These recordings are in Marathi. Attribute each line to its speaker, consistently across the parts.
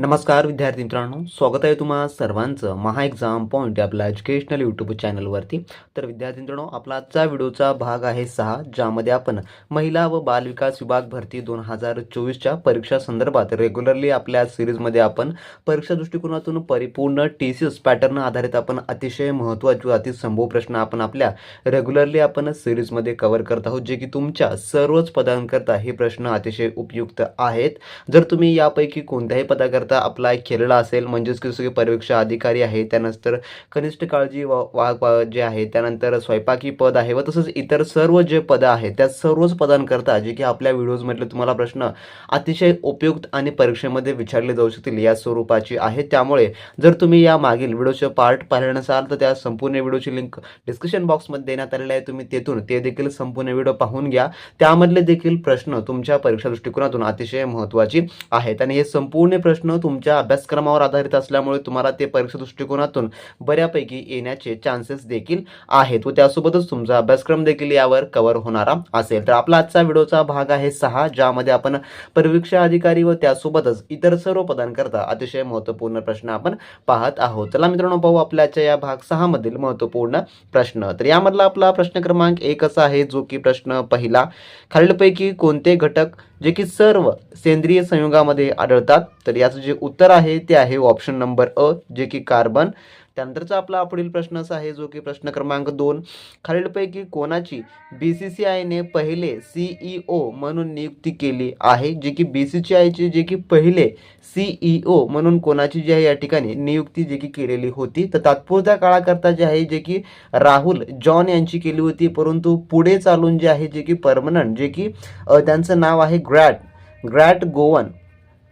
Speaker 1: नमस्कार विद्यार्थी मित्रांनो. स्वागत आहे तुम्हा सर्वांचं महा एक्झाम पॉईंट आपल्या एज्युकेशनल यूट्यूब चॅनलवरती तर विद्यार्थी मित्रांनो आपला आजचा व्हिडिओचा भाग आहे सहा ज्यामध्ये आपण महिला व बालविकास विभाग भरती दोन हजार चोवीसच्या परीक्षा संदर्भात रेग्युलरली आपल्या सिरीजमध्ये आपण परीक्षा दृष्टिकोनातून परिपूर्ण टी सी एस पॅटर्न आधारित आपण अतिशय महत्त्वाचे अतिसंभव प्रश्न आपण आपल्या रेग्युलरली आपण सिरीजमध्ये कव्हर करत आहोत जे की तुमच्या सर्वच पदांकरता हे प्रश्न अतिशय उपयुक्त आहेत. जर तुम्ही यापैकी कोणत्याही पदाकरता अप्लाय केलेला असेल म्हणजेच की सगळे परीक्षा अधिकारी आहे त्यानंतर कनिष्ठ काळजी वा वा- जे आहे त्यानंतर स्वयंपाकी पद आहे व तसंच इतर सर्व जे पदं आहेत त्या सर्वच पदांकरता जे की आपल्या व्हिडिओजमधले तुम्हाला प्रश्न अतिशय उपयुक्त आणि परीक्षेमध्ये विचारले जाऊ शकतील या स्वरूपाची आहे. त्यामुळे जर तुम्ही या मागील व्हिडिओचे पार्ट पाहिले नसाल तर त्या संपूर्ण व्हिडिओची लिंक डिस्क्रिप्शन बॉक्समध्ये देण्यात आलेली आहे. तुम्ही तेथून ते देखील संपूर्ण व्हिडिओ पाहून घ्या. त्यामधले देखील प्रश्न तुमच्या परीक्षा दृष्टिकोनातून अतिशय महत्त्वाची आहेत आणि हे संपूर्ण प्रश्न तुमच्या अभ्यासक्रमावर आधारित असल्यामुळे तुम्हाला ते परीक्षा दृष्टिकोनातून बऱ्यापैकी येण्याचे चान्सेस देखील आहेत. व त्यासोबतच तुमचा अभ्यासक्रम देखील यावर कव्हर होणारा असेल. तर आपला आजचा व्हिडिओचा भाग आहे सहा ज्यामध्ये आपण परीक्षा अधिकारी व त्यासोबतच इतर सर्व पदांकरता अतिशय महत्त्वपूर्ण प्रश्न आपण पाहत आहोत. चला मित्रांनो पाहू आपल्याच्या या भाग सहा मधील महत्त्वपूर्ण प्रश्न. तर यामधला आपला प्रश्न क्रमांक एक असा आहे जो की प्रश्न पहिला. खालीलपैकी कोणते घटक जे की सर्व सेंद्रिय संयुगामध्ये आढळतात. तर याचं जे उत्तर आहे ते आहे ऑप्शन नंबर अ जे की कार्बन त्यानंतरचा आपला पुढील प्रश्न असा आहे जो की प्रश्न क्रमांक दोन. खालीलपैकी कोणाची बी सी सी आयने पहिले सीईओ म्हणून नियुक्ती केली आहे? जे की बी सी सी आयची जे की पहिले सीईओ म्हणून कोणाची जी आहे या ठिकाणी नियुक्ती जे की केलेली होती. तर तात्पुरत्या काळाकरता जे आहे जे की राहुल जॉन यांची केली होती. परंतु पुढे चालून जे आहे जे की परमनंट जे की त्यांचं नाव आहे ग्रॅट ग्रॅट गोवन.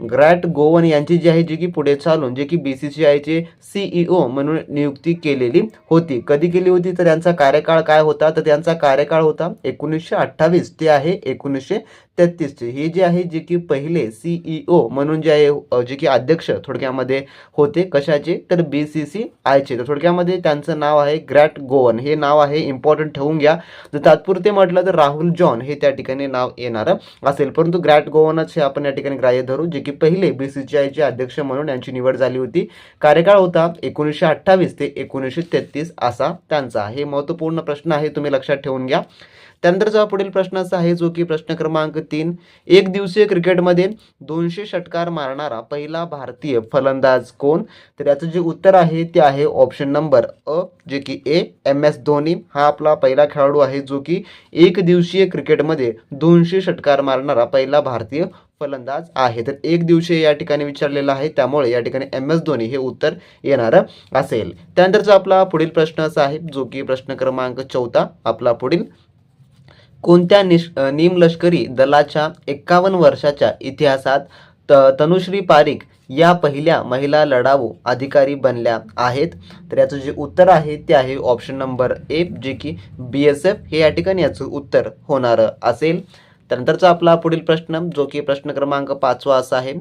Speaker 1: ग्रॅट गोवन यांची जी आहे जी की पुढे चालून जे की बी सी सी आयचे सीईओ म्हणून नियुक्ती केलेली होती. कधी केली होती? तर त्यांचा कार्यकाळ काय होता? तर त्यांचा कार्यकाळ होता एकोणीसशे अठ्ठावीस. ते आहे एकोणीसशे तेहतीसचे हे जे आहे जे की पहिले सीईओ म्हणून जे आहे जे की अध्यक्ष थोडक्यामध्ये होते कशाचे? तर बी सी सी आयचे तर थोडक्यामध्ये त्यांचं नाव आहे ग्रॅट गोवन. हे नाव आहे इम्पॉर्टंट ठेवून घ्या. जर तात्पुरते म्हटलं तर राहुल जॉन हे त्या ठिकाणी नाव येणारं असेल. परंतु ग्रॅट गोवनच हे आपण या ठिकाणी ग्राह्य धरू जे की पहिले बी सी सी आयचे अध्यक्ष म्हणून यांची निवड झाली होती. कार्यकाळ होता एकोणीसशे अठ्ठावीस ते एकोणीसशे तेहतीस असा त्यांचा. हे महत्त्वपूर्ण प्रश्न आहे तुम्ही लक्षात ठेवून घ्या. त्यानंतरचा पुढील प्रश्न असा आहे जो की प्रश्न क्रमांक तीन एक दिवसीय क्रिकेटमध्ये दोनशे षटकार मारणारा पहिला भारतीय फलंदाज कोण? तर याचं जे उत्तर आहे ते आहे ऑप्शन नंबर अ जे की ए एम एस धोनी. हा आपला पहिला खेळाडू आहे जो की एक दिवसीय क्रिकेटमध्ये दोनशे षटकार मारणारा पहिला भारतीय फलंदाज आहे. तर एक दिवशी या ठिकाणी विचारलेला आहे त्यामुळे या ठिकाणी एम एस धोनी हे उत्तर येणारं असेल. त्यानंतरचा आपला पुढील प्रश्न असा आहे जो की प्रश्न क्रमांक चौथा आपला पुढील कोणत्या निश निमलष्करी दलाच्या एक्कावन्न वर्षाच्या इतिहासात त तनुश्री पारिक या पहिल्या महिला लढाऊ अधिकारी बनल्या आहेत? तर याचं जे उत्तर आहे ते आहे ऑप्शन नंबर ए जे की बी एस एफ हे या ठिकाणी याचं उत्तर होणारं असेल. त्यानंतरचा आपला पुढील प्रश्न जो की प्रश्न क्रमांक पाचवा असा आहे.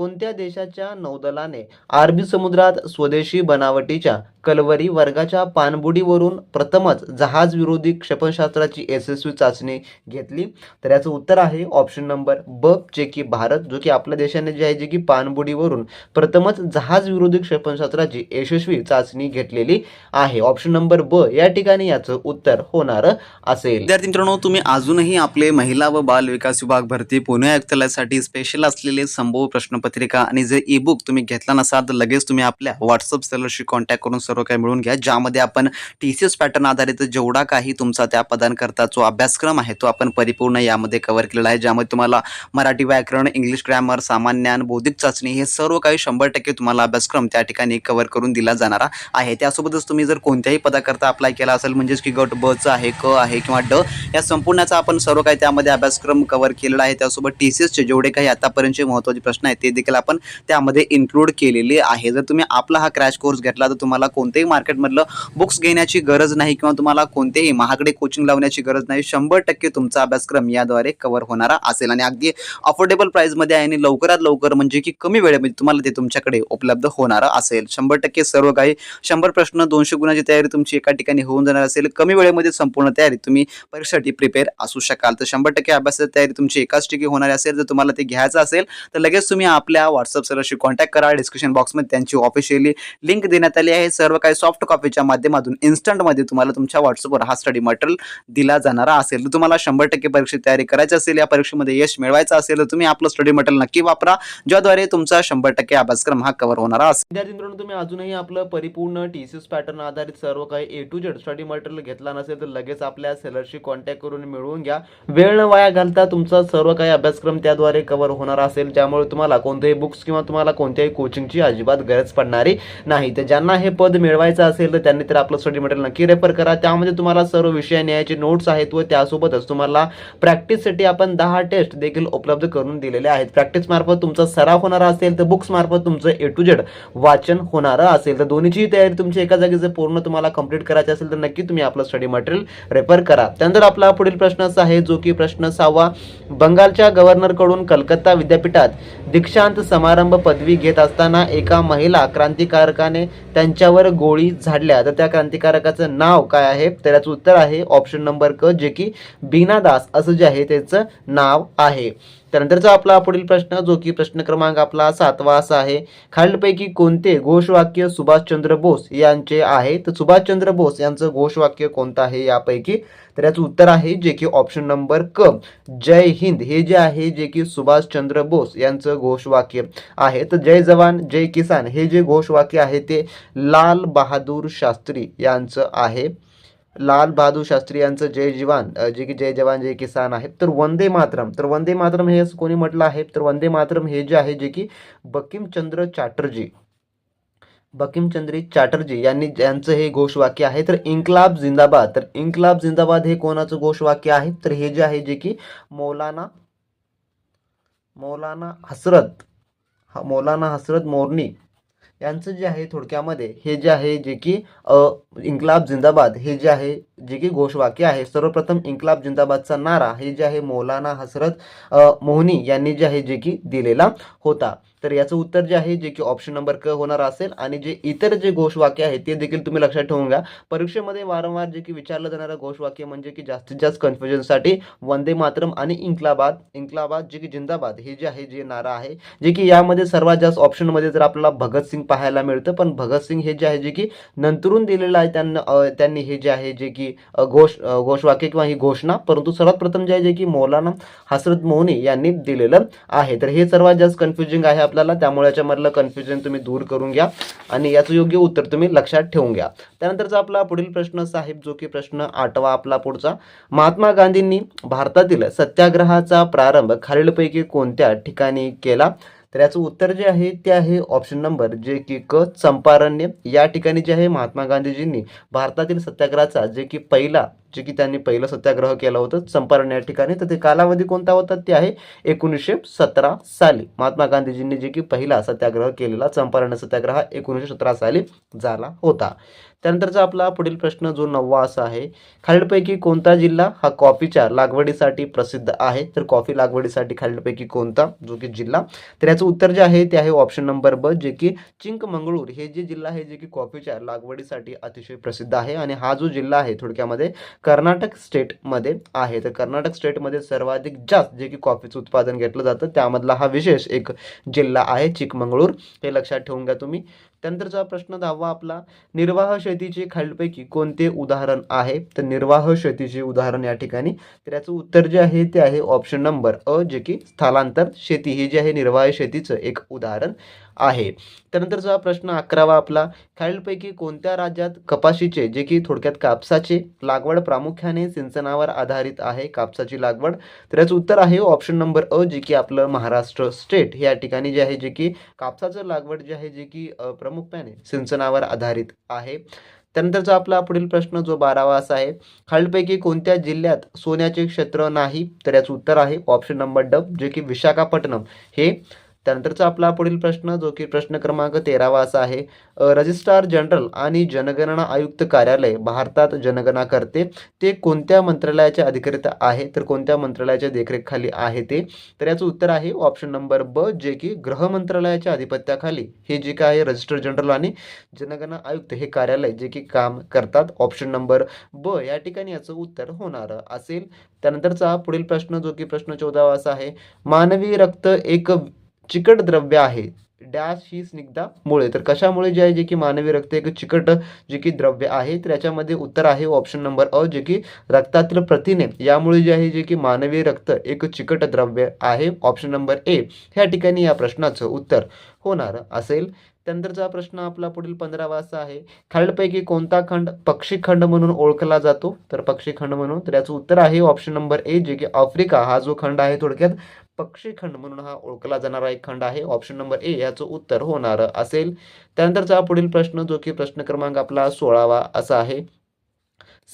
Speaker 1: कोणत्या देशाच्या नौदलाने अरबी समुद्रात स्वदेशी बनावटीच्या कलवरी वर्गाच्या पाणबुडीवरून प्रथमच जहाज विरोधी क्षेपणास्त्राची यशस्वी चाचणी घेतली? तर याचं उत्तर आहे ऑप्शन नंबर ब जे की भारत जो की आपल्या देशाने जे आहे जे की पाणबुडीवरून प्रथमच जहाज विरोधी क्षेपणास्त्राची यशस्वी चाचणी घेतलेली आहे. ऑप्शन नंबर ब या ठिकाणी याचं उत्तर होणार असेल.
Speaker 2: विद्यार्थी मित्रांनो तुम्ही अजूनही आपले महिला व बाल विकास विभाग भरती पुणे आयुक्तालयासाठी स्पेशल असलेले संभव पत्रिका आणि जे ई बुक तुम्ही घेतला नसाल तर लगेच तुम्ही आपल्या व्हॉट्सअप सेलरशी कॉन्टॅक्ट करून सर्व काही मिळून घ्या ज्यामध्ये आपण टी सी एस पॅटर्न आधारित जेवढा काही तुमचा त्या पदांकरता जो अभ्यासक्रम आहे तो आपण परिपूर्ण यामध्ये कव्हर केलेला आहे. ज्यामध्ये तुम्हाला मराठी व्याकरण इंग्लिश ग्रॅमर सामान्य ज्ञान बौद्धिक चाचणी हे सर्व काही शंभर टक्के तुम्हाला अभ्यासक्रम त्या ठिकाणी कव्हर करून दिला जाणारा आहे. त्यासोबतच तुम्ही जर कोणत्याही पदाकरता अप्लाय केला असेल म्हणजेच की गट बच आहे क आहे किंवा ड या संपूर्णाचा आपण सर्व काही त्यामध्ये अभ्यासक्रम कव्हर केलेला आहे. त्यासोबत टी सी एसचे जेवढे काही आतापर्यंतचे महत्त्वाचे प्रश्न आहेत ते देखील आपण त्यामध्ये इन्क्लूड केलेली आहे. जर तुम्ही आपला हा क्रॅश कोर्स घेतला तर तुम्हाला कोणत्याही मार्केटमधलं बुक्स घेण्याची गरज नाही किंवा तुम्हाला कोणतेही महागडे कोचिंग लावण्याची गरज नाही. शंभर टक्के तुमचा अभ्यासक्रम याद्वारे कव्हर होणारा असेल. आणि अगदी अफोर्डेबल प्राईसमध्ये आहे आणि लवकरात लवकर म्हणजे की कमी वेळेमध्ये तुम्हाला ते तुमच्याकडे उपलब्ध होणारं असेल. शंभर टक्के सर्व काही शंभर प्रश्न दोनशे गुणाची तयारी तुमची एका ठिकाणी होऊन जाणार असेल. कमी वेळेमध्ये संपूर्ण तयारी तुम्ही परीक्षेसाठी प्रिपेअर असू शकाल. तर शंभर टक्के अभ्यासाची तयारी तुमची एकाच ठिकाणी होणार असेल. जर तुम्हाला ते घ्यायचं असेल तर लगेच तुम्ही आपल्या व्हॉट्सअप सर्वशी कॉन्टॅक्ट करा. डिस्क्रिप्शन बॉक्समध्ये त्यांची ऑफिशियली लिंक देण्यात आली आहे. सर्व काही सॉफ्ट कॉपीच्या माध्यमातून इन्स्टंटमध्ये तुम्हाला तुमच्या व्हॉट्सअपवर हा स्टडी मटेरियल दिला जाणारा असेल. तर तुम्हाला शंभर टक्के परीक्षेची तयारी करायची असेल. या परीक्षेमध्ये यश मिळवायचं असेल तर तुम्ही आपलं स्टडी मटेरियल नक्की वापरा ज्याद्वारे तुमचा शंभर टक्के अभ्यासक्रम हा कव्हर होणार असेल.
Speaker 1: विद्यार्थी मित्रांनो तुम्ही अजूनही आपलं परिपूर्ण टी सी एस पॅटर्न आधारित सर्व काही A to Z study material घेतला नसेल तर लगेच आपल्या सेलरशी कॉन्टॅक्ट करून मिळवून घ्या. वेळ न वाया घालता तुमचा सर्व काही अभ्यासक्रम त्याद्वारे कव्हर होणार असेल ज्यामुळे तुम्हाला कोणतेही बुक्स किंवा तुम्हाला कोणत्याही कोचिंगची अजिबात गरज पडणारी नाही. तर ज्यांना हे पद मिळवायचं असेल तर त्यांनी तर आपलं स्टडी मटेरियल नक्की रेफर करा. त्यामध्ये तुम्हाला सर्व विषय न्यायाचे नोट्स आहेत व त्यासोबतच तुम्हाला प्रॅक्टिससाठी आपण दहा टेस्ट देखील उपलब्ध करून दिलेले आहेत. प्रॅक्टिस मार्फत तुमचा सराव होणार असेल तर बुक्स मार्फत तुमचं ए टू जेड वाचन होणारं असेल. तर दोन्हीची तयारी तुमची एका जागी जर पूर्ण तुम्हाला कंप्लीट करायची असेल तर नक्की तुम्ही आपलं स्टडी मटेरियल रेफर करा. त्यानंतर आपला पुढील प्रश्न असा आहे जो की प्रश्न सहावा. बंगालच्या गव्हर्नरकडून कलकत्ता विद्यापीठात दीक्षा दीक्षांत समारंभ पदवी घेत असताना एका महिला क्रांतिकारकाने त्यांच्यावर गोळी झाडल्या. तर त्या क्रांतिकारकाचं नाव काय आहे? तर याचं उत्तर आहे ऑप्शन नंबर क जे की बीना दास असं जे आहे त्याचं नाव आहे. त्यानंतरचा आपला पुढील प्रश्न जो की प्रश्न क्रमांक आपला सातवा असा आहे खालीलपैकी कोणते घोषवाक्य सुभाषचंद्र बोस यांचे आहे? तर सुभाषचंद्र बोस यांचं घोषवाक्य कोणतं आहे यापैकी? तर याचं उत्तर आहे जे की ऑप्शन नंबर क. जय हिंद. हे जे आहे जे की सुभाषचंद्र बोस यांचं घोषवाक्य आहे. तर जय जवान जय किसान हे जे घोषवाक्य आहे ते लाल बहादूर शास्त्री यांचं आहे. लाल बहादूर शास्त्री यांचं जय जवान जे की जय जवान जय किसान आहे तर वंदे मातरम तर वंदे मातरम हे असं कोणी म्हटलं आहे? तर वंदे मातरम हे जे आहे जे की बकिमचंद्र चॅटर्जी बकिमचंद्री चॅटर्जी यांनी यांचं हे घोषवाक्य आहे. तर इन्कलाब जिंदाबाद तर इन्कलाब जिंदाबाद हे कोणाचं घोषवाक्य आहे? तर हे जे आहे जे की मौलाना मौलाना हसरत मौलाना हसरत मोरनी यांचं जे आहे थोडक्यामध्ये हे जे आहे जे की अ, इन्कलाब जिंदाबाद हे जे आहे जे की घोषवाक्य आहे सर्वप्रथम इन्कलाब जिंदाबादचा नारा हे जे आहे मौलाना हसरत मोहनी यांनी जे आहे जे की दिलेला होता. तर याचं उत्तर जे आहे जे की ऑप्शन नंबर क होणार असेल आणि जे इतर जे घोषवाक्य आहे ते देखील तुम्ही लक्षात ठेवून घ्या. परीक्षेमध्ये वारंवार जे की विचारलं जाणारं घोषवाक्य म्हणजे की जास्तीत जास्त कन्फ्युजनसाठी वंदे मातरम आणि इंकलाबाद इंकलाबाद जे की जिंदाबाद हे जे आहे जे नारा आहे जे की यामध्ये सर्वात जास्त ऑप्शनमध्ये जर आपल्याला भगतसिंग पाहायला मिळतं पण भगतसिंग हे जे आहे जे की नंतरून दिलेलं आहे त्यांना त्यांनी हे जे आहे जे की घोष घोषवाक्य किंवा ही घोषणा परंतु सर्वात प्रथम जे आहे जे की मौलाना हसरत मोहनी यांनी दिलेलं आहे. तर हे सर्वात जास्त कन्फ्युजिंग आहे आपल्याला त्यामुळे याच्यामधलं कन्फ्युजन तुम्ही दूर करून घ्या आणि याचं योग्य उत्तर तुम्ही लक्षात ठेवून घ्या. त्यानंतरचा आपला पुढील प्रश्न साहेब जो की प्रश्न आठवा आपला पुढचा. महात्मा गांधींनी भारतातील सत्याग्रहाचा प्रारंभ खालीलपैकी कोणत्या ठिकाणी केला? तर याचं उत्तर जे आहे ते आहे ऑप्शन नंबर जे की क चंपारण्य. या ठिकाणी जे आहे महात्मा गांधीजींनी भारतातील सत्याग्रहाचा जे की पहिला जे की त्यांनी पहिलं सत्याग्रह केलं होतं चंपारण या ठिकाणी. तर ते कालावधी कोणता होता? ते आहे एकोणीसशे सतरा साली. महात्मा गांधीजींनी जे की पहिला सत्याग्रह केलेला चंपारण सत्याग्रह हा एकोणीसशे सतरा साली झाला होता. त्यानंतरचा आपला पुढील प्रश्न जो नववा असा आहे खालीलपैकी कोणता जिल्हा हा कॉफीच्या लागवडीसाठी प्रसिद्ध आहे? तर कॉफी लागवडीसाठी खालीलपैकी कोणता जो की जिल्हा? तर याचं उत्तर जे आहे ते आहे ऑप्शन नंबर ब जे की चिंकमंगळूर. हे जे जिल्हा आहे जे की कॉफीच्या लागवडीसाठी अतिशय प्रसिद्ध आहे. आणि हा जो जिल्हा आहे थोडक्यामध्ये कर्नाटक स्टेटमध्ये आहे. तर कर्नाटक स्टेटमध्ये सर्वाधिक जास्त जे की कॉफीचं उत्पादन घेतलं जातं त्यामधला हा विशेष एक जिल्हा आहे चिकमंगळूर. हे लक्षात ठेवून घ्या तुम्ही. त्यानंतरचा प्रश्न दहावा आपला निर्वाह शेतीचे खालीलपैकी कोणते उदाहरण आहे? तर निर्वाह शेतीचे उदाहरण या ठिकाणी. तर याचं उत्तर जे आहे ते आहे ऑप्शन नंबर अ जे की स्थलांतर. शेती ही जी आहे निर्वाह शेतीचं एक उदाहरण. आहे. त्यानंतरचा प्रश्न अकरावा आपला. खालीलपैकी कोणत्या राज्यात कपाशीचे जे की थोडक्यात कापसाचे लागवड प्रामुख्याने सिंचनावर आधारित आहे कापसाची लागवड? तर याचं उत्तर आहे ऑप्शन नंबर अ जे की आपलं महाराष्ट्र स्टेट या ठिकाणी जे आहे जे की कापसाचं लागवड जे आहे जे की प्रामुख्याने सिंचनावर आधारित आहे. त्यानंतरचा आपला पुढील प्रश्न जो बारावा असा आहे. खालीलपैकी कोणत्या जिल्ह्यात सोन्याचे क्षेत्र नाही? तर याचं उत्तर आहे ऑप्शन नंबर ड जे की विशाखापट्टणम. हे त्यानंतरचा आपला पुढील प्रश्न जो की प्रश्न क्रमांक तेरावा असा आहे रजिस्ट्रार जनरल आणि जनगणना आयुक्त कार्यालय भारतात जनगणना करते. ते कोणत्या मंत्रालयाच्या अधिकृत आहे? तर कोणत्या मंत्रालयाच्या देखरेखाली आहे ते? तर याचं उत्तर आहे ऑप्शन नंबर ब जे की गृह मंत्रालयाच्या अधिपत्याखाली. हे जे काय आहे रजिस्टर जनरल आणि जनगणना आयुक्त हे कार्यालय जे की काम करतात. ऑप्शन नंबर ब या ठिकाणी याचं उत्तर होणार असेल. त्यानंतरचा पुढील प्रश्न जो की प्रश्न चौदावा असा आहे मानवी रक्त एक चिकट द्रव्य आहे. डॅश ही स्निग्धामुळे तर कशामुळे जे आहे जे की मानवी रक्त एक चिकट जे की द्रव्य आहे तर याच्यामध्ये उत्तर आहे ऑप्शन नंबर अ जे की रक्तातील प्रथिने. यामुळे जे आहे जे की मानवी रक्त एक चिकट द्रव्य आहे ऑप्शन नंबर ए ह्या ठिकाणी या प्रश्नाचं उत्तर होणार असेल. त्यानंतरचा प्रश्न आपला पुढील पंधरावा असा आहे. खालीलपैकी कोणता खंड पक्षीखंड म्हणून ओळखला जातो? तर पक्षीखंड म्हणून. तर याचं उत्तर आहे ऑप्शन नंबर ए जे की आफ्रिका. हा जो खंड आहे थोडक्यात पक्षीखंड म्हणून हा ओळखला जाणारा एक खंड आहे. ऑप्शन नंबर ए याचं उत्तर होणार असेल. त्यानंतरचा पुढील प्रश्न जो की प्रश्न क्रमांक आपला सोळावा असा आहे.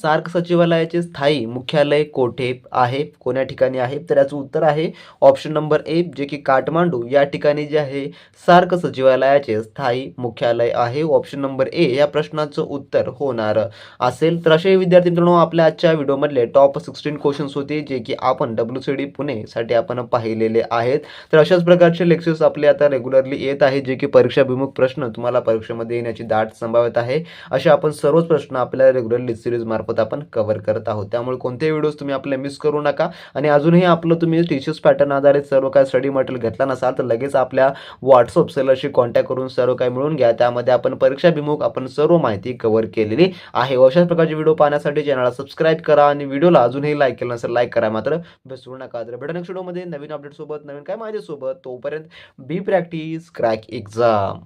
Speaker 1: सार्क सचिवालयाचे स्थायी मुख्यालय कोठे आहे? कोण्या ठिकाणी आहे? तर याचं उत्तर आहे ऑप्शन नंबर ए जे की काठमांडू. या ठिकाणी जे आहे सार्क सचिवालयाचे स्थायी मुख्यालय आहे. ऑप्शन नंबर ए या प्रश्नाचं उत्तर होणार असेल. तर असे विद्यार्थी मित्रांनो आपल्या आजच्या व्हिडिओमधले टॉप सिक्स्टीन क्वेश्चन्स होते जे की आपण डब्ल्यू सी डी पुणेसाठी आपण पाहिलेले आहेत. तर अशाच प्रकारचे लेक्चर्स आपले आता रेग्युलरली येत आहेत जे की परीक्षाभिमुख प्रश्न तुम्हाला परीक्षेमध्ये येण्याची दाट संभावत आहे. असे आपण सर्वच प्रश्न आपल्या रेग्युलरली सिरीज मार्फत आपण कव्हर करत आहोत. त्यामुळे कोणतेही व्हिडिओज तुम्ही आपले मिस करू नका. आणि अजूनही आपलं तुम्ही टीचर्स पॅटर्न आधारित सर्व काय स्टडी मटेरियल घेतला नसाल तर लगेच आपल्या व्हॉट्सअप सेलरशी कॉन्टॅक्ट करून सर्व काय मिळून घ्या. त्यामध्ये आपण परीक्षाभिमुख आपण सर्व माहिती कव्हर केलेली आहे. अशाच प्रकारचे व्हिडिओ पाहण्यासाठी चॅनलला सबस्क्राईब करा आणि व्हिडिओला अजूनही लाईक केलं नसेल लाईक करा मात्र. विसरू नका. तर भेटा नेक्स्ट व्हिडिओमध्ये नवीन अपडेट सोबत नवीन काय माहितीसोबत तोपर्यंत बी प्रॅक्टिस क्रॅक एक्झाम